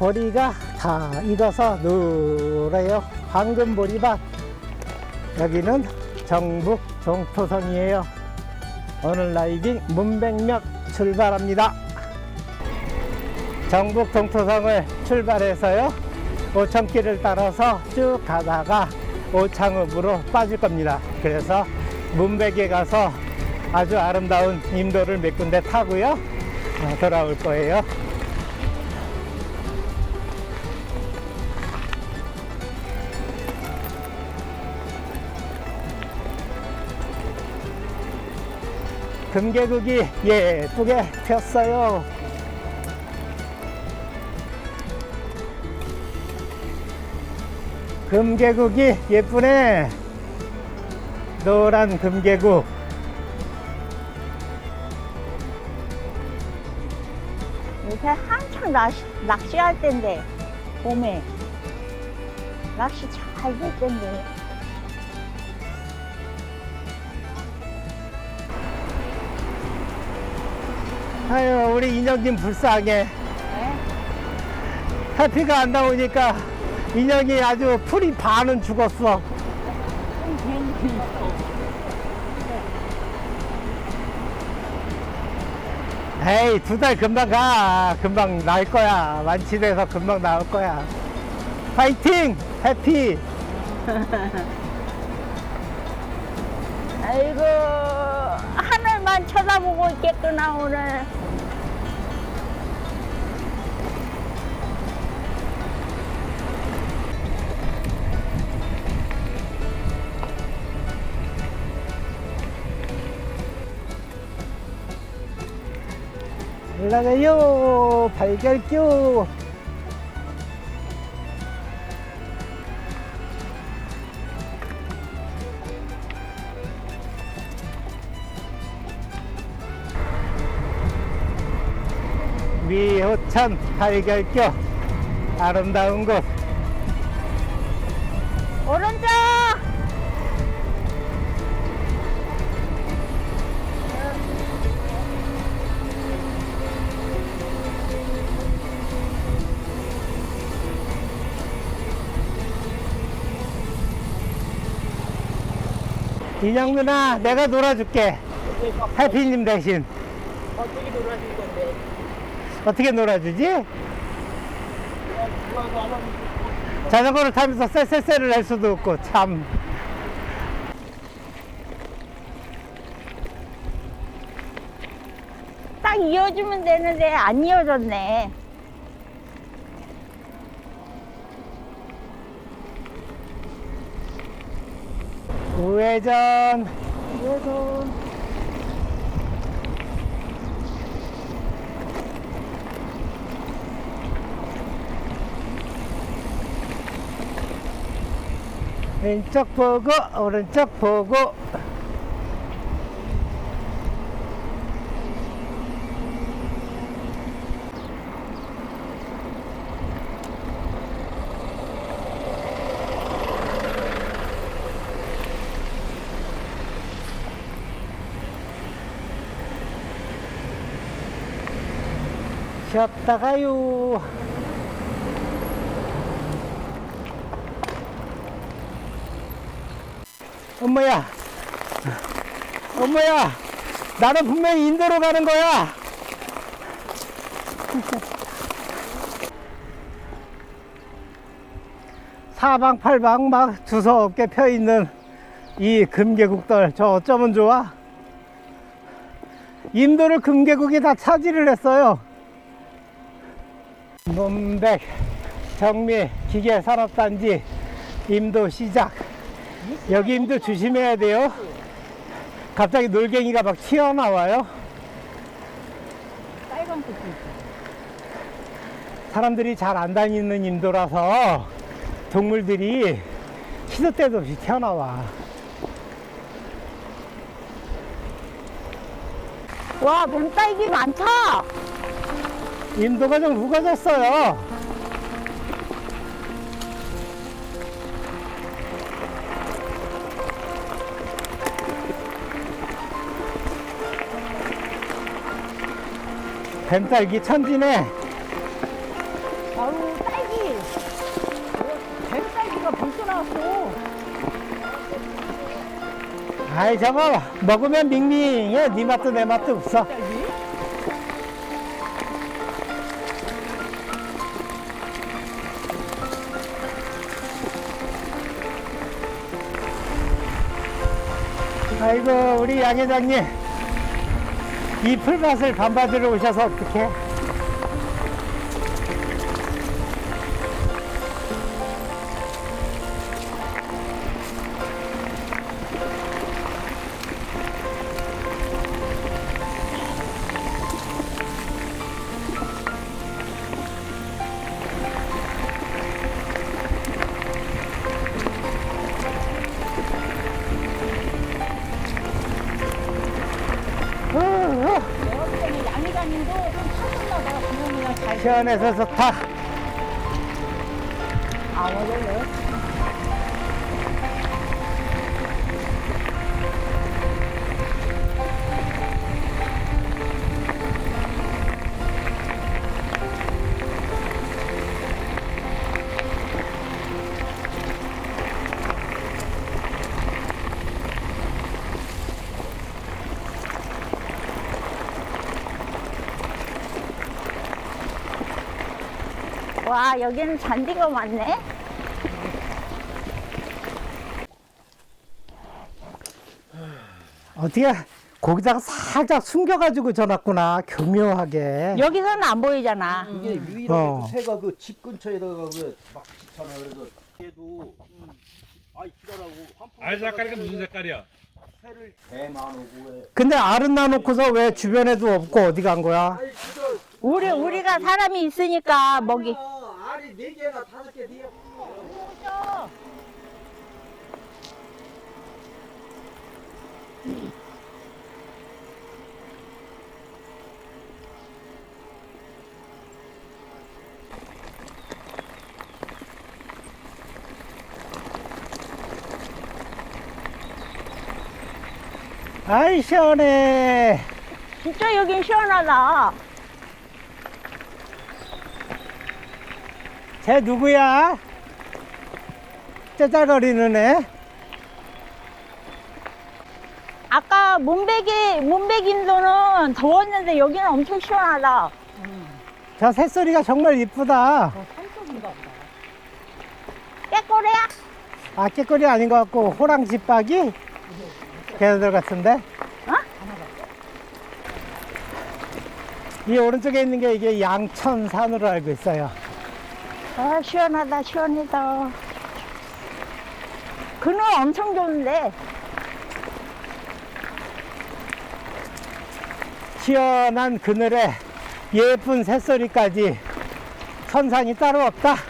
보리가 다 익어서 노래요. 황금 보리밭. 여기는 정북 종토성이에요. 오늘 라이딩 문백역 출발합니다. 정북 동토성을 출발해서요. 오천길을 따라서 쭉 가다가 오창읍으로 빠질 겁니다. 그래서 문백에 가서 아주 아름다운 임도를 몇 군데 타고요. 어, 돌아올 거예요. 금계국이 예쁘게 폈어요. 금계국이 예쁘네. 노란 금계국. 요새 한창 낚시, 낚시할 때인데 봄에 낚시 잘 될 텐데 아유, 우리 인형님 불쌍해. 네? 해피가 안 나오니까 인형이 아주 풀이 반은 죽었어. 에이, 두 달 금방 가. 금방 나을 거야. 완치돼서 금방 나올 거야. 파이팅! 해피! 아이고 하늘만 쳐다보고 있겠구나 오늘 올라가요! 발결교! 미호천 발결교 아름다운 곳 오른쪽 인형 누나 내가 놀아줄게 해피님 대신 어떻게 놀아줄 건데? 어떻게 놀아주지? 자전거를 타면서 쎄쎄쎄를 할 수도 없고 참 딱 이어주면 되는데 안 이어졌네 우회전. 그래도 왼쪽 보고 오른쪽 보고 쉬었다 가요. 엄마야. 엄마야. 나는 분명히 인도로 가는 거야. 사방팔방 막 두서없게 펴 있는 이 금계국들 저 어쩌면 좋아? 인도를 금계국이 다 차지를 했어요 문백 정미 기계 산업단지 임도 시작 여기 임도 조심해야 돼요. 갑자기 놀갱이가 막 튀어나와요. 사람들이 잘 안 다니는 임도라서 동물들이 시도 때도 없이 튀어나와. 와 뱀딸기 많다 임도가 좀 우거졌어요. 뱀딸기 천지네. 아우 야 벌써 나왔어. 아이 저거 먹으면 밍밍해 네 맛도 내 맛도 없어 아이고 우리 양 회장님. 이 풀밭을 반바지로 오셔서 어떡해 시원해서 좋다 아 맞아요. 와, 여기는 잔디가 많네. 어떻게 거기다가 살짝 숨겨가지고 전놨구나 교묘하게 여기서는 안 보이잖아. 이게 유일하게 어. 그 새가 그 집 근처에다가 그막 짓잖아 그래서 걔도 아이 기다라고 환풍 알 색깔이 무슨 색깔이야? 새를 개만 오고 해 근데 알은 놔놓고서 왜 주변에도 없고 어디 간 거야? 우리, 우리가 사람이 있으니까 먹이. 어, 알이 네 개나 다섯 개 뒤에 아이 시원해 진짜 여긴 시원하다. 쟤 누구야? 째짤거리는 애? 아까 문배기, 문배긴도는 더웠는데 여기는 엄청 시원하다. 저 새소리가 정말 이쁘다. 깨꼬리야? 아 깨꼬리 아닌 것 같고 호랑 집박이? 걔네들 같은데? 이 오른쪽에 있는 게 이게 양천산으로 알고 있어요 아, 시원하다, 시원하다. 그늘 엄청 좋은데. 시원한 그늘에 예쁜 새소리까지 천산이 따로 없다.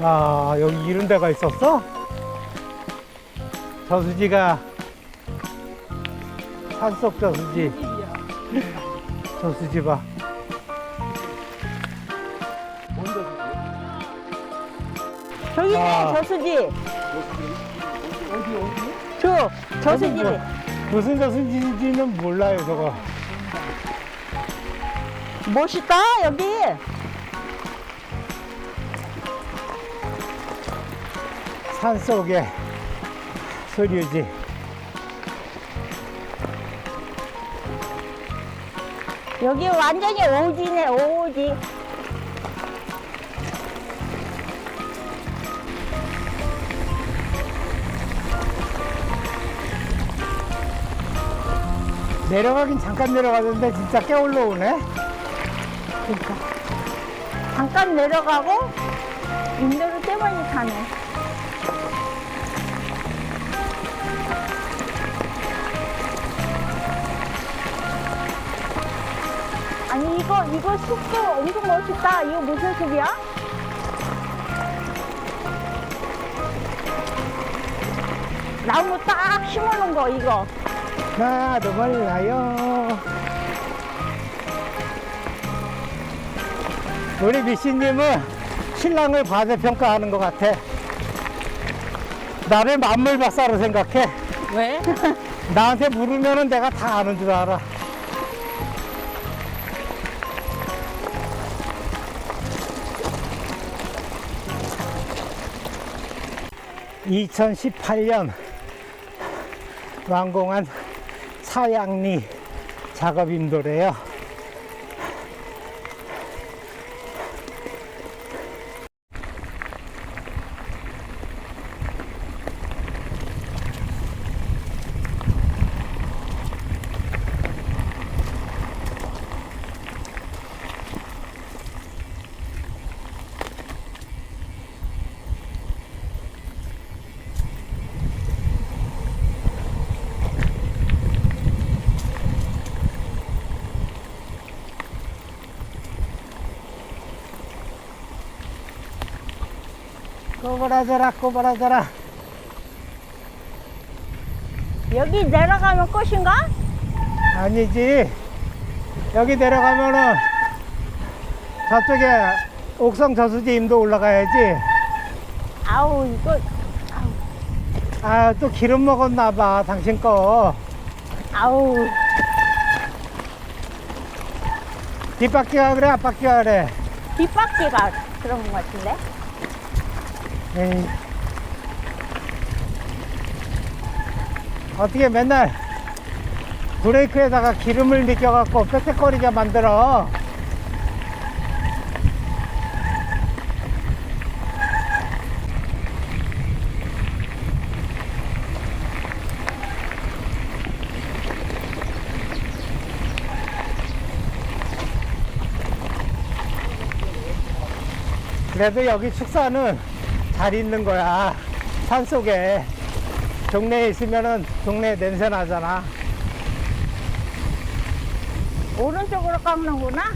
아, 여기 이런 데가 있었어? 저수지가 산속 저수지. 저수지 봐. 저기네, 아. 저수지. 어디 어디? 저, 저수지. 뭐, 무슨 저수지인지는 몰라요, 저거. 멋있다, 여기. 산속의 소류지. 여기 완전히 오지네, 오지. 내려가긴 잠깐 내려가는데 진짜 꽤 올라오네. 그러니까. 잠깐 내려가고, 인도를 꽤 많이 타네. 이거, 이거 숲도 엄청 멋있다. 이거 무슨 숲이야? 나무 딱 심어놓은 거, 이거. 나도 몰라요. 우리 미씨님은 신랑을 과대 평가하는 것 같아. 나를 만물박사로 생각해. 왜? 나한테 물으면 내가 다 아는 줄 알아. (2018년) 완공한 사양리 작업인도래요. 꼬부라져라 꼬부라져라 여기 내려가면 끝인가? 아니지 여기 내려가면은 저쪽에 옥성 저수지 임도 올라가야지 아우, 이거, 아 또 기름 먹었나 봐 당신 거 아우. 뒷바퀴가 그래 앞바퀴가 그래 뒷바퀴가 그런 것 같은데? 에이. 어떻게 맨날 브레이크에다가 기름을 느껴갖고 빽빽거리게 만들어 그래도 여기 축사는 잘 있는 거야. 산 속에. 동네에 있으면은 동네 냄새 나잖아. 오른쪽으로 깎는구나?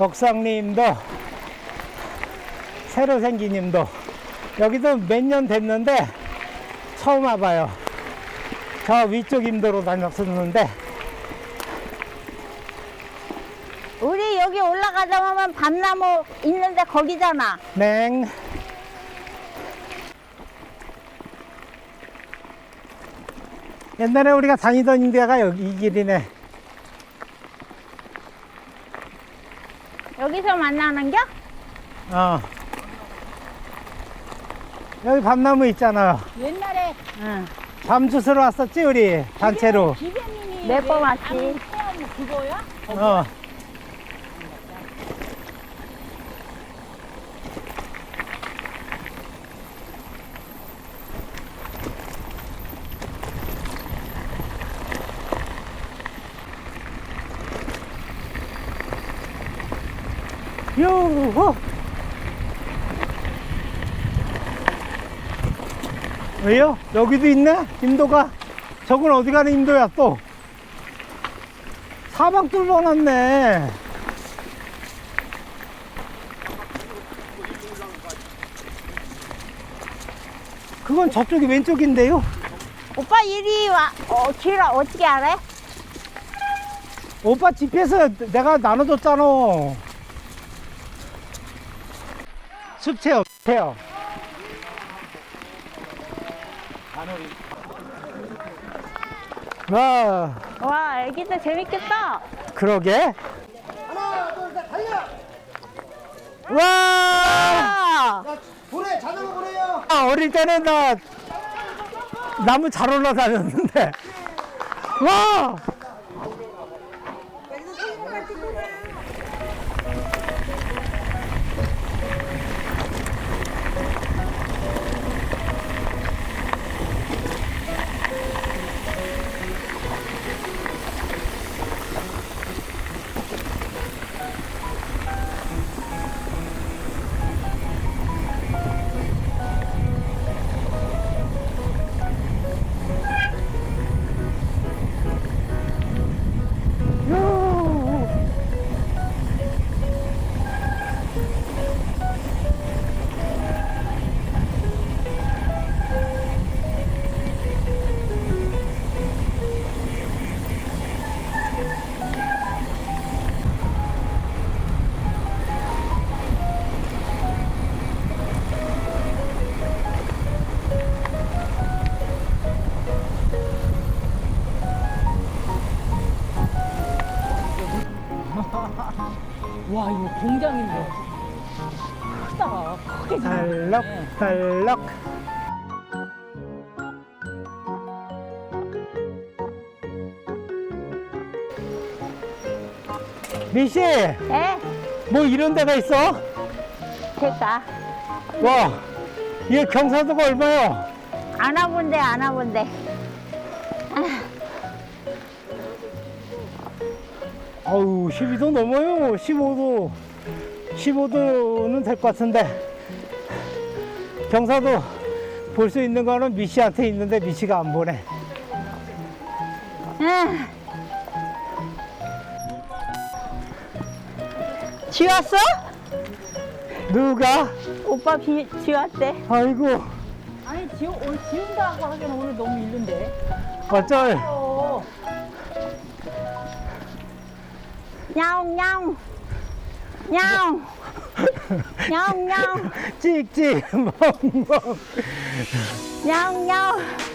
옥상님도 새로 생긴 님도 여기도 몇 년 됐는데 처음 와봐요. 저 위쪽 임도로 다녔었는데 우리 여기 올라가자마자 밤나무 있는데 거기잖아. 냉 옛날에 우리가 다니던 데가 여기 이 길이네. 여기서 만나는겨? 어. 여기 밤나무 있잖아요. 옛날에 응. 밤 주스러 왔었지 우리 단체로. 몇번 왜 왔지? 태양 그거야? 어. 요호. 왜요? 여기도 있네? 인도가? 저건 어디 가는 인도야 또? 사막 뚫어놨네. 그건 저쪽이 왼쪽인데요? 오빠 이리 와. 어, 길 어떻게 알아? 오빠 집에서 내가 나눠줬잖아. 숲채요, 숲채요. 와, 와, 애기들 재밌겠다. 그러게. 하나 둘셋 달려 와! 아, 보내 자전거 보내요 아, 어릴 때는 나 나무 잘 올라다녔는데. 와! 공장인데 크다 크게 달럭 달럭. 미씨, 에? 뭐 이런 데가 있어? 됐다. 와, 이게 경사도가 얼마요? 안 와본데, 안 와본데. 아우, 12도 넘어요. 15도. 15도는 될 것 같은데. 경사도 볼 수 있는 거는 미씨한테 있는데 미씨가 안 보네. 응. 쥐 왔어? 누가? 오빠 비, 쥐 왔대. 아이고, 아니 지금 오늘 지운다고 하기엔 오늘 너무 이른데 어쩔. 어 야옹, 야옹. 야옹. 야옹, 야옹. 찍찍, 멍멍. 야옹, 야옹.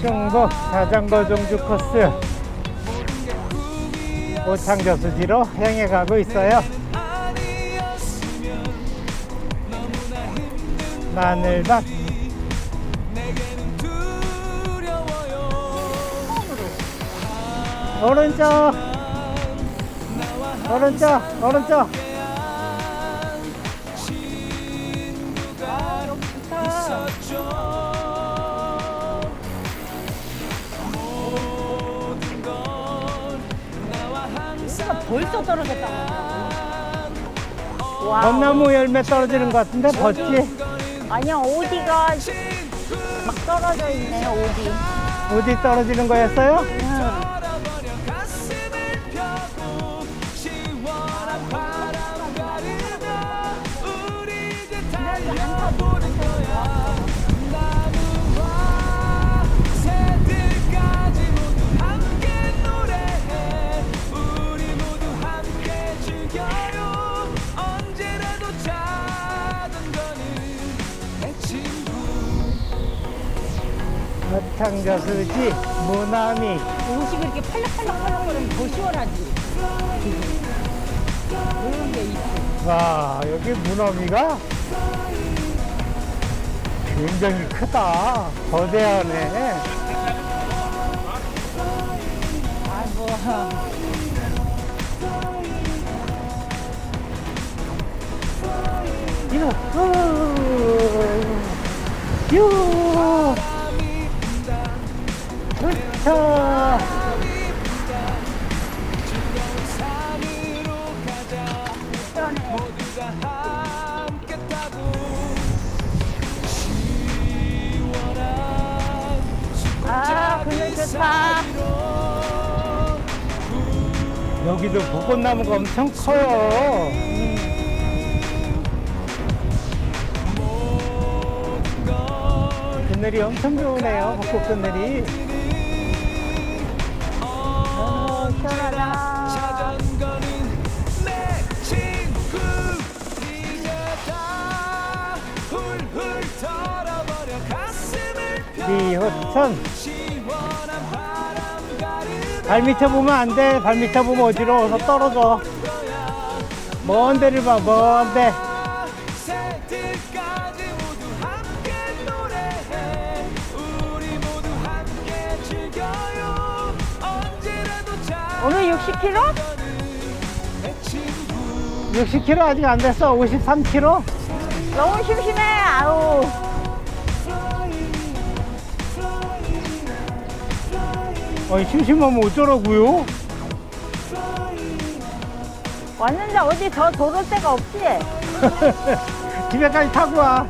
충북 자전거 종주 코스 오창 저수지로 향해 가고 있어요. 마늘밭. 오른쪽. 오른쪽, 오른쪽. 벌써 떨어졌다 와. 벚나무 열매 떨어지는 것 같은데 벗지? 아니야, 어디가 막 떨어져 있네, 어디. 어디 떨어지는 거였어요? 털 오창저수지 무나미. 옷이 그렇게 팔락팔락팔락 거리면 더 시원하지 그런 게 있어 와, 여기 무나미가 굉장히 크다. 거대하네. 아이고 이거, 유, 유, 차. 아, 그늘 좋다. 여기도 벚꽃나무가 엄청 커요. 음. 그늘이 엄청 좋으네요, 벚꽃 그늘이. 가슴을 리호천. 시원한 바람 가르는 발 밑에 보면 안 돼. 발 밑에 보면 어지러워서 떨어져. 먼 데를 봐, 먼 데. 새들까지 모두 함께 노래해 우리 모두 함께 즐겨요 언제라도 자 오늘 60km? 내 친구 60km 아직 안 됐어. 53km? 너무 심심해. 아우. 아니, 심심하면 어쩌라고요? 왔는데 어디 더 도로 데가 없지? 집에까지 타고 와.